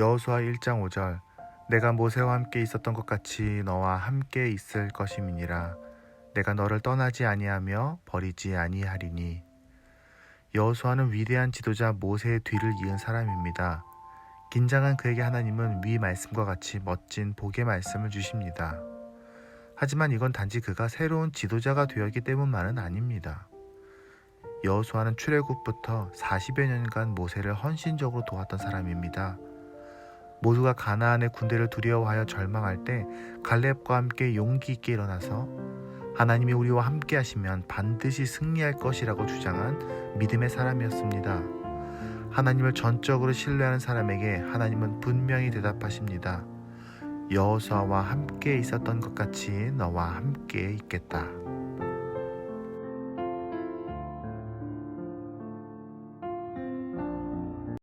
여호수아 1장 5절 내가 모세와 함께 있었던 것 같이 너와 함께 있을 것임이니라 내가 너를 떠나지 아니하며 버리지 아니하리니 여호수아는 위대한 지도자 모세의 뒤를 이은 사람입니다. 긴장한 그에게 하나님은 위 말씀과 같이 멋진 복의 말씀을 주십니다. 하지만 이건 단지 그가 새로운 지도자가 되었기 때문만은 아닙니다. 여호수아는 출애굽부터 40여 년간 모세를 헌신적으로 도왔던 사람입니다. 모두가 가나안의 군대를 두려워하여 절망할 때 갈렙과 함께 용기 있게 일어나서 하나님이 우리와 함께 하시면 반드시 승리할 것이라고 주장한 믿음의 사람이었습니다. 하나님을 전적으로 신뢰하는 사람에게 하나님은 분명히 대답하십니다. 여호수아와 함께 있었던 것 같이 너와 함께 있겠다.